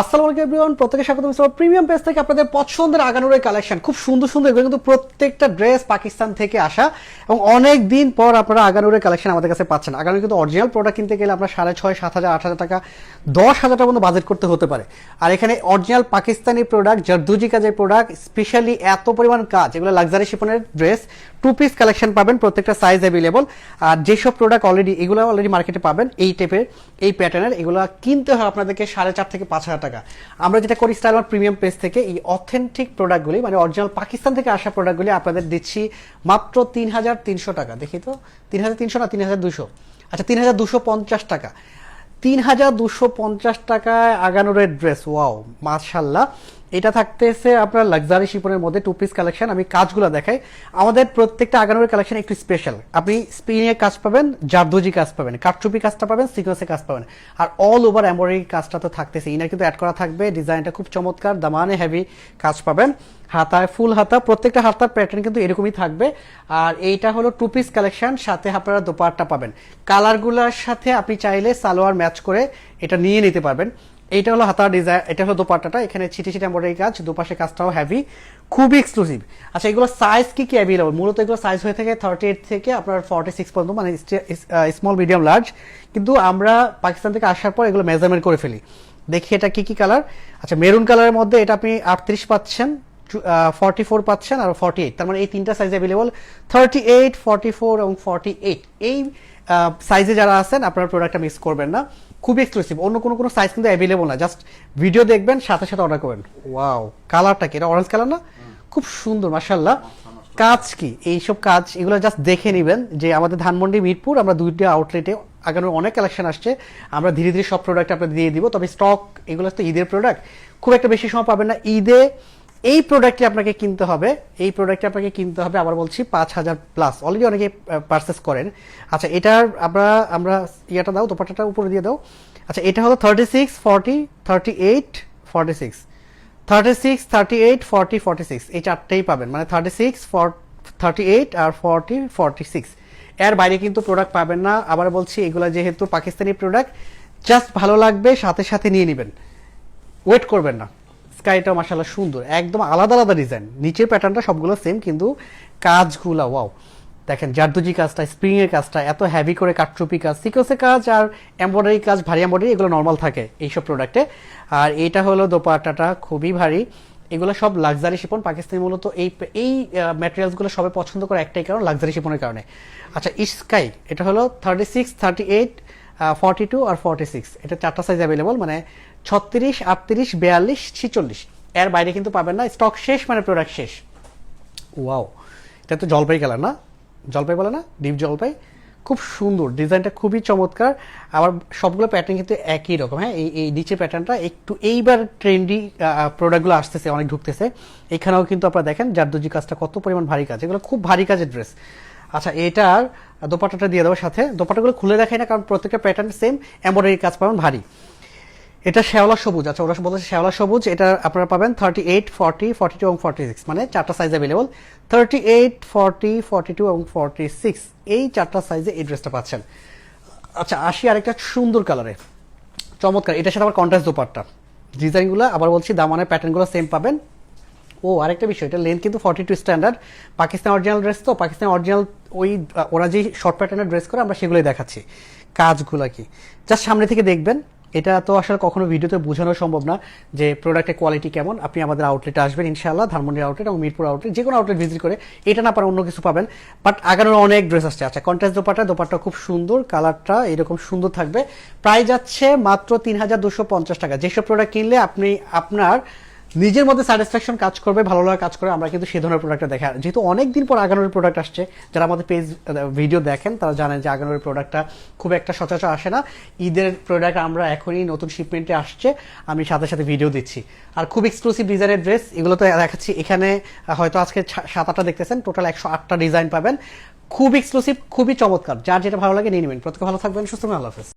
আসসালামু আলাইকুম এভরিওয়ান স্বাগত আমার প্রিমিয়াম পেজ থেকে আপনাদের পছন্দের আগানোর কালেকশন খুব সুন্দর সুন্দর কিন্তু প্রত্যেকটা ড্রেস পাকিস্তান থেকে আসা এবং অনেক দিন পর আপনারা আগানোর কালেকশন আমাদের কাছে পাচ্ছেন। আগানোর কিন্তু অরিজিনাল প্রোডাক্ট কিনতে গেলে আপনার সাড়ে ছয়, সাত হাজার, আট হাজার টাকা, দশ হাজার টাকা পর্যন্ত বাজেট করতে হতে পারে। আর এখানে অরিজিনাল পাকিস্তানি প্রোডাক্ট জারদুজি কাজের প্রোডাক্ট স্পেশালি এত পরিমাণ কাজ, এগুলো লাক্সারি শিপনের ড্রেস টু পিস কালেকশন পাবেন, প্রত্যেকটা সাইজ অ্যাভেলেবল আর যেসব প্রোডাক্ট অলরেডি এগুলো অলরেডি মার্কেটে পাবেন, এই টাইপের এই প্যাটার্নের এগুলো কিনতে হয় আপনাদেরকে সাড়ে চার থেকে পাঁচ হাজার টাকা। আমরা যেটা করি স্টাইল প্রিমিয়াম পেজ থেকে, এই অথেন্টিক প্রোডাক্টগুলি মানে অরিজিনাল পাকিস্তান থেকে আসা প্রোডাক্টগুলি আপনাদের দিচ্ছি মাত্র তিন হাজার তিনশো টাকা। দেখি তো, তিন হাজার তিনশো না তিন হাজার দুশো? আচ্ছা তিন হাজার দুশো পঞ্চাশ টাকা। তিন হাজার দুশো পঞ্চাশ টাকায় আগানোরের ড্রেস ওয়াও মাশাল্লাহ। এটা থাকতেছে আপনার লাক্সারি শিপনের মধ্যে টু পিস কালেকশন আমি কাজগুলো দেখাই। আমাদের প্রত্যেকটা আগানোরের কালেকশন একটু স্পেশাল আপনি স্পিনে কাজ পাবেন, জারদুজি কাজ পাবেন, কাঠচুপি কাজটা পাবেন সিকোয়েন্সে কাজ পাবেন। আর অল ওভার এমব্রয়ডারি কাজটা তো থাকতেছে। ইনার কিন্তু অ্যাড করা থাকবে ডিজাইনটা খুব চমৎকার, দামানে হেভি কাজ পাবেন। হাতায় ফুল হাতা, প্রত্যেকটা হাতার প্যাটার্ন কিন্তু এরকমই থাকবে। আর এইটা হলো টু পিস কালেকশন সাথে আপনারা দোপাট্টা পাবেন। কালারগুলোর সাথে আপনি চাইলে সালোয়ার ম্যাচ করে এটা নিয়ে নিতে পারবেন। এইটা হলো হাতার ডিজাইন এটা হলো দোপাট্টাটা। এখানে ছিটি ছিটি এমব্রয়ডারি কাজ, দুপাশে কাজটাও হেভি খুবই এক্সক্লুসিভ আচ্ছা এগুলো সাইজ কি কি অ্যাভেলেবল মূলত এগুলো সাইজ হয়ে থাকে থার্টি এইট থেকে আপনার ফর্টি সিক্স পর্যন্ত মানে স্মল মিডিয়াম লার্জ কিন্তু আমরা পাকিস্তান থেকে আসার পর এগুলো মেজারমেন্ট করে ফেলি। দেখি এটা কি কি কালার আচ্ছা মেরুন কালারের মধ্যে এটা আপনি আটত্রিশ পাচ্ছেন ফর্টি ফোর পাচ্ছেন আর ফর্টি এইট তার মানে এই তিনটা size available thirty eight forty four এবং ফর্টি এইট এই সাইজে যারা আছেন, আপনার প্রোডাক্টটা মিস করবেন না। খুবই এক্সক্লুসিভ অন্য কোনো কোনো সাইজ কিন্তু অ্যাভেলেবল না। জাস্ট ভিডিও দেখবেন, সাথে সাথে অর্ডার করবেন। ওয়াও কালারটা কি? এটা অরেঞ্জ কালার না? খুব সুন্দর মাসাল্লাহ কাজ কি? এইসব কাজ, এগুলো জাস্ট দেখে নেবেন যে আমাদের ধানমন্ডি, মিরপুর, আমরা দুইটা আউটলেটে আগামী অনেক কালেকশন আসছে। আমরা ধীরে ধীরে সব প্রোডাক্ট আপনাদের দিয়ে দিব। তবে স্টক এগুলো তো ঈদের প্রোডাক্ট খুব একটা বেশি সময় পাবেন না। ঈদে এই প্রোডাক্টটি আপনাকে কিনতে হবে, এই প্রোডাক্টটি আপনাকে কিনতে হবে, আবার বলছি পাঁচ হাজার প্লাস অলরেডি অনেকে পারচেস করেন। আচ্ছা এটার আমরা আমরা ইয়েটা দাও দোপাটাটা উপরে দিয়ে দাও। আচ্ছা এটা হলো thirty six forty thirty eight forty six thirty six thirty eight forty forty six এই চারটেই পাবেন। মানে থার্টি সিক্স থার্টি এইট আর ফর্টি ফর্টি সিক্স এর বাইরে কিন্তু প্রোডাক্ট পাবেন না। আবার বলছি, এগুলো যেহেতু পাকিস্তানি প্রোডাক্ট জাস্ট ভালো লাগবে, সাথে সাথে নিয়ে নেবেন। ওয়েট করবেন না। স্কাইটা মাসাল্লাহ সুন্দর, একদম আলাদা আলাদা ডিজাইন। নিচের প্যাটার্নটা সবগুলো সেম কিন্তু কাজগুলা ওয়াও দেখেন, জারদুজি কাজটা স্প্রিং এর কাজটা, এত হেভি করে কাটচুপি কাজ সিকোসের কাজ আর এমব্রয়ডারি কাজ, ভারী এমব্রয়ডারি এগুলো নর্মাল থাকে এইসব প্রোডাক্টে আর এটা হলো দোপাটাটা খুবই ভারী। এগুলো সব লাক্সারি শিপন, পাকিস্তানি মূলত এই এই ম্যাটেরিয়ালসগুলো সবাই পছন্দ করে একটাই কারণ লাক্সারি শিপনের কারণে। আচ্ছা স্কাই এটা হলো thirty six thirty eight forty two আর ফর্টি সিক্স এটা চারটা সাইজ অ্যাভেলেবল মানে ছত্রিশ, আটত্রিশ, বিয়াল্লিশ, ছিচল্লিশ। এর বাইরে কিন্তু পাবেন না স্টক শেষ মানে প্রোডাক্ট শেষ। ওয়াও এটা তো জলপাই কালার না? জলপাই বলে না? ডিপ জলপাই? খুব সুন্দর ডিজাইনটা খুবই চমৎকার। আবার সবগুলো প্যাটার্ন কিন্তু একই রকম হ্যাঁ? এই এই নিচের প্যাটার্নটা একটু এইবার ট্রেন্ডি প্রোডাক্টগুলো আসতেছে, অনেক ঢুকতেছে। এখানেও কিন্তু আপনারা দেখেন, জারদুজি কাজটা কত পরিমাণ ভারী কাজ। এগুলো খুব ভারী কাজের ড্রেস আচ্ছা এটার দোপাটাটা দিয়ে দেওয়ার সাথে দোপাটাগুলো খুলে দেখাই না, কারণ প্রত্যেকটা প্যাটার্ন সেম এমব্রয়ডারি কাজ পাবেন ভারী। এটা শ্যাওলা সবুজ আচ্ছা ওরা বলছে শ্যাওলা সবুজ, এটা আপনারা পাবেন thirty eight forty forty two এবং ফর্টি সিক্স মানে চারটা size available thirty eight forty forty two এবং ফর্টি সিক্স এই চারটা সাইজে এই ড্রেসটা পাচ্ছেন। আচ্ছা আসি আরেকটা সুন্দর কালারে চমৎকার, এটার সাথে আবার কন্ট্রাস্ট দোপাট্টা। ডিজাইনগুলো আবার বলছি দামানের প্যাটার্নগুলো সেম পাবেন। ও, আরেকটা বিষয়, এটা লেন্থ কিন্তু forty two standard Pakistan original dress তো, পাকিস্তান অরিজিনাল ওই ওরা যে শর্ট প্যাটার্নের ড্রেস করে, আমরা সেগুলোই দেখাচ্ছি। কাজগুলো কি? জাস্ট সামনে থেকে দেখবেন এটা তো আসলে কখনো ভিডিওতে বোঝানো সম্ভব না যে প্রোডাক্টের কোয়ালিটি কেমন। আপনি আমাদের আউটলেট আসবেন ইনশাল্লাহ ধানমন্ডির আউটলেট এবং মিরপুর আউটলেট যে কোনো আউটলেট ভিজিট করে এটা না পারে অন্য কিছু পাবেন। বাট আগানোর অনেক ড্রেস আসছে। আচ্ছা কন্ট্রাস্ট দোপাটা দোপাটা খুব সুন্দর কালারটা এরকম সুন্দর থাকবে। প্রায় যাচ্ছে মাত্র তিন হাজার দুশো পঞ্চাশ টাকা। যেসব প্রোডাক্ট কিনলে আপনি, আপনার নিজের মধ্যে স্যাটিসফ্যাকশন কাজ করবে, ভালো লাগা কাজ করে আমরা কিন্তু সে ধরনের প্রোডাক্টটা দেখা যেহেতু অনেক দিন পর আগানোর প্রোডাক্ট আসছে, যারা আমাদের পেজ ভিডিও দেখেন, তারা জানেন যে আগানোর প্রোডাক্টটা খুব একটা সচরাচর আসে না। ঈদের প্রোডাক্ট আমরা এখনই নতুন শিপমেন্টে আসছে, আমি সাথে সাথে ভিডিও দিচ্ছি। আর খুব এক্সক্লুসিভ ডিজাইনের ড্রেস এগুলো তো দেখাচ্ছি। এখানে হয়তো আজকে সাত আটটা দেখতেছেন টোটাল একশো আটটা ডিজাইন পাবেন। খুব এক্সক্লুসিভ খুবই চমৎকার। যার যেটা ভালো লাগে নিয়ে নেবেন। প্রত্যেকে ভালো থাকবেন, সুস্থ আল্লাহ হাফেজ।